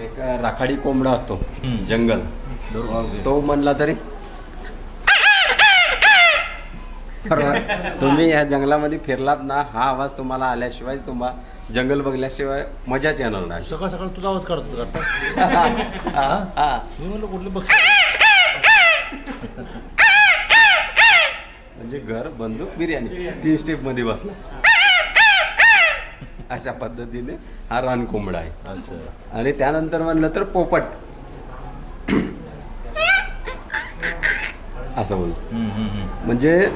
एक राखाडी कोंबडा असतो. जंगल. तो म्हणला तरी तुम्ही या जंगलामध्ये फिरलात ना हा आवाज तुम्हाला आल्याशिवाय तुम्हाला जंगल बघल्याशिवाय मजाच येणार नाही. सकाळ सकाळ तुझा आवाज काढतो हा, हा. म्हणलं कुठले बघ. म्हणजे घर बंदूक बिर्याणी. तीन स्टेपमध्ये बसला. अशा पद्धतीने हा रान कोंबडा आहे. अच्छा आणि त्यानंतर म्हणलं तर पोपट. असं हम्म. म्हणजे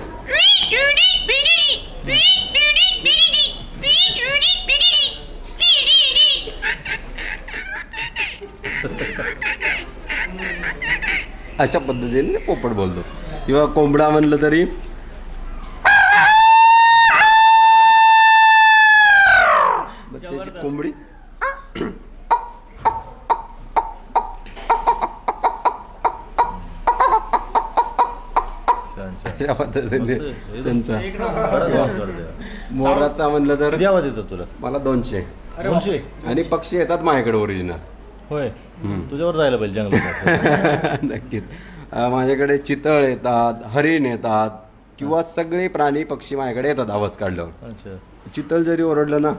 अशा पद्धतीने पोपट बोलतो. किंवा कोंबडा म्हणलं तरी अशा पद्धतीने. त्यांचा. मोराचा म्हणलं तर किती आवाज येतो तुला? मला दोनशे. दोनशे? आणि पक्षी येतात माझ्याकडे ओरिजिनल होय. तुझ्यावर जायला पाहिजे जंगलात. नक्कीच. माझ्याकडे चितळ येतात हरिण येतात किंवा सगळे प्राणी पक्षी माझ्याकडे येतात आवाज काढल्यावर. अच्छा. चितळ जरी ओरडलं ना.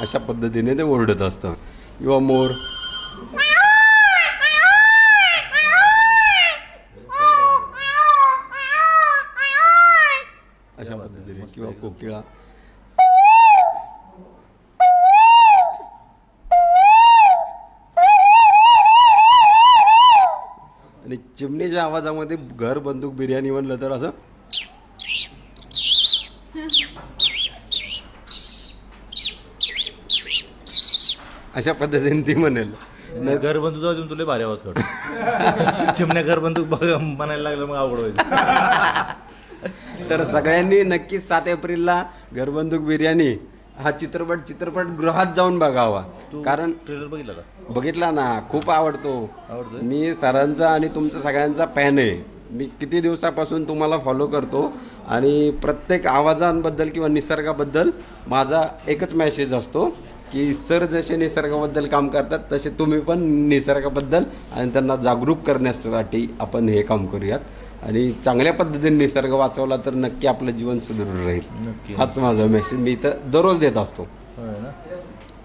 अशा पद्धतीने ते ओरडत असतं. किंवा मोर अशा पद्धतीने किंवा कोकिळा. आणि चिमणीच्या आवाजामध्ये घर बंदूक बिर्याणी म्हणलं तर असं अशा पद्धतीने ती म्हणेल. घर बंदूक जाऊ देऊन तुला भारी आवाज काढतो. चिमण्या घर बंदूक बघ म्हणायला लागलं मग अवघड व्हायचं तर सगळ्यांनी नक्कीच सात एप्रिलला घरबंदूक बिर्याणी हा चित्रपट चित्रपट गृहात जाऊन बघावा. कारण ट्रेलर बघितला का? बघितला ना खूप आवडतो. आवडतोय? मी सरांचा आणि तुमचा सगळ्यांचा फॅन आहे. मी किती दिवसापासून तुम्हाला फॉलो करतो आणि प्रत्येक आवाजांबद्दल किंवा निसर्गाबद्दल माझा एकच मेसेज असतो की सर जसे निसर्गाबद्दल काम करतात तसे तुम्ही पण निसर्गाबद्दल आणि त्यांना जागरूक करण्यासाठी आपण हे काम करूयात. आणि चांगल्या पद्धतीने निसर्ग वाचवला तर नक्की आपलं जीवन सुदृढ राहील. नक्की. हाच माझा मेसेज मी इथं दररोज देत असतो.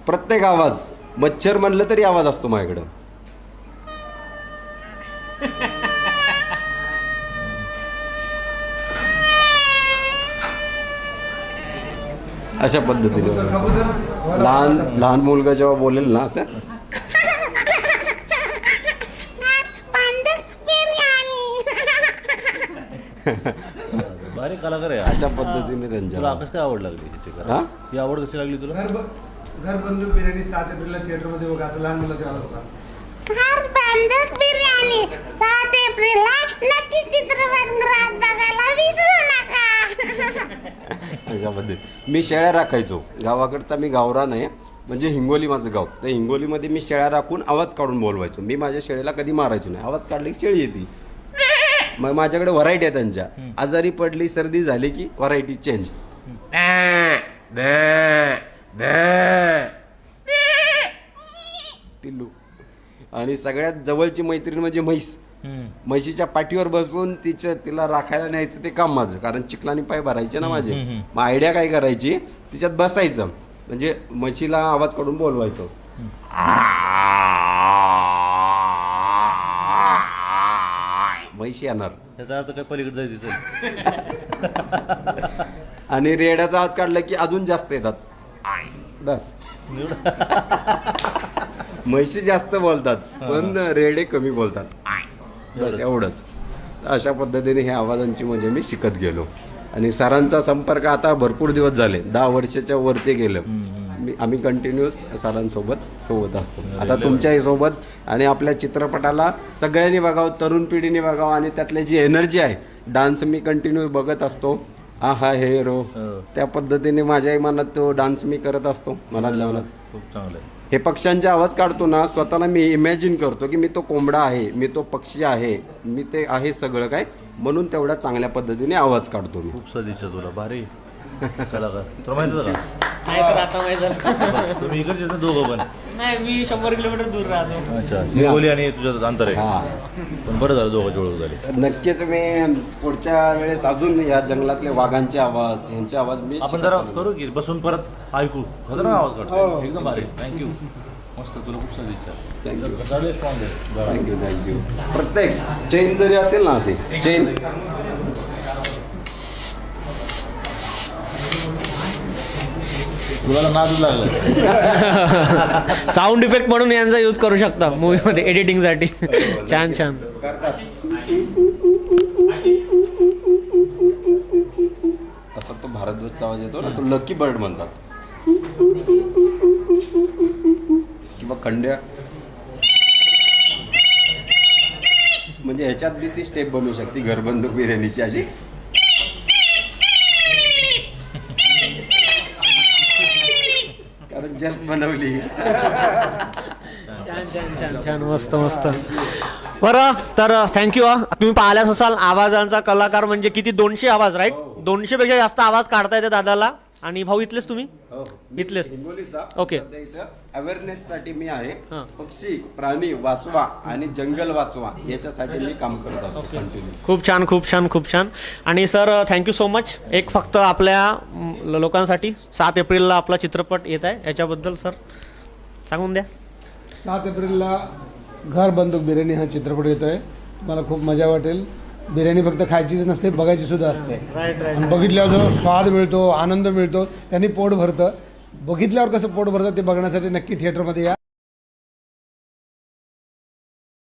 प्रत्येक आवाज मच्छर म्हणलं तरी आवाज असतो माझ्याकडं. अशा पद्धतीने. लहान लहान मुलगा जेव्हा बोलेल ना असं भारी कलाकार आहे. अशा पद्धतीने तुला त्यांच्या कसं काय आवड लागली ह्याची हा? कला? ही? आवड कशी लागली तुला? घर घर बंदूक बिर्याणी सात एप्रिलला थिएटरमध्ये बघा असं लहान मुलाच्या आवाज घर बिर्याणी सात एप्रिलला नक्की चित्रपटगृहात बघायला विसरू नका. अशा पद्धती. मी शेळ्या राखायचो. गावाकडचा मी गावरान आहे म्हणजे हिंगोली माझं गाव. तर हिंगोलीमध्ये मी शेळ्या राखून आवाज काढून बोलवायचो. मी माझ्या शेळीला कधी मारायचो नाही. आवाज काढले की शेळी येते. मग माझ्याकडे व्हरायटी आहे त्यांच्या. आजारी पडली सर्दी झाली की व्हरायटी चेंज पिल्लू आणि सगळ्यात जवळची मैत्रीण म्हणजे म्हैस. म्हशीच्या पाठीवर बसून तिचं तिला राखायला न्यायचं ते काम माझं. कारण चिखलानी पाय भरायचे ना माझे. मग आयडिया काय करायची? तिच्यात बसायचं. म्हणजे म्हशीला आवाज काढून बोलवायचं. म्हैशी येणार. याचा अर्थ काय? पलीकडे जायचं आणि रेड्याचा आवाज काढला की अजून जास्त येतात. बस. म्हैशी जास्त बोलतात पण रेडे कमी बोलतात. बस एवढंच. अशा पद्धतीने ह्या आवाजांची म्हणजे मी शिकत गेलो. आणि सरांचा संपर्क आता भरपूर दिवस झाले. दहा वर्षाच्या वरती गेलं. मी आम्ही कंटिन्युअस सरांसोबत सोबत असतो. आता तुमच्याही सोबत आणि आपल्या चित्रपटाला सगळ्यांनी बघावं तरुण पिढीने बघावं आणि त्यातली जी एनर्जी आहे डान्स मी कंटिन्यू बघत असतो. आ हा हे रो. हो. त्या पद्धतीने माझ्याही मनात तो डान्स मी करत असतो मनात. खूप चांगलं हे पक्ष्यांचे आवाज काढतो ना स्वतःला मी इमॅजिन करतो की मी तो कोंबडा आहे मी तो पक्षी आहे मी ते आहे सगळं काय म्हणून तेवढ्या चांगल्या पद्धतीने आवाज काढतो मी. खूप सदिच्छा तुला. भारी. कलाकार तुला माहीत होतं का? नाही सर आता माहिती झालं. तुम्ही इकडचे ना दोघं पण. नाही मी शंभर किलोमीटर दूर राहतो. अच्छा निगोली आणि तुझं अंतर आहे. हा. पण बरं झालं दोघं ओळख झाली. नक्कीच मी पुढच्या वेळेस अजून या जंगलातले वाघांचे आवाज यांचे आवाज मी आपण जरा करू की बसून परत ऐकू. खतरनाक आवाज काढतो एकदम भारी. थँक्यू मस्त तुला खूप सारी इच्छा थँक्यू थँक्यू प्रत्येक चेन जरी असेल ना असे चेन तुला नादच लागला. साऊंड इफेक्ट म्हणून यांचा यूज करू शकता मूवीमध्ये एडिटिंगसाठी छान छान. असा तो भारद्वाजचा आवाज येतो ना तो लकी बर्ड म्हणतात. किंवा खंड्या. म्हणजे ह्याच्यात बी ती स्टेप बनवू शकते घरबंदूक बिर्याणीची अशी. कारण बनवली. छान छान छान. छान मस्त मस्त. बरं तर uh, थँक्यू uh, तुम्ही पाहिल्याच असाल आवाजांचा कलाकार म्हणजे किती? दोनशे आवाज राईट दोनशे पेक्षा जास्त आवाज काढता येते दादाला. आणि भाऊ इथलेच तुम्ही? इथलेच. हिंगोलीचा. ओके. अवेअरनेस साठी मी आहे. हां. पक्षी प्राणी वाचवा आणि जंगल वाचवा याच्यासाठी मी काम करत असतो कंटिन्यू खूप छान खूप छान खूप छान. आणि सर थँक्यू सो मच एक फक्त आपल्या म, लोकांसाठी सात एप्रिलला आपला चित्रपट येत आहे. याच्याबद्दल सर सांगून द्या. सात एप्रिलला घर बंदूक बिर्याणी हा चित्रपट येतोय. मला खूप मजा वाटेल. बिर्याणी फक्त खायचीच नसते बघायची सुद्धा असते. आणि बघितल्यावर जो स्वाद मिळतो आनंद मिळतो त्यांनी पोट भरतं. बघितल्यावर कसं पोट भरतं ते बघण्यासाठी नक्की थिएटरमध्ये या.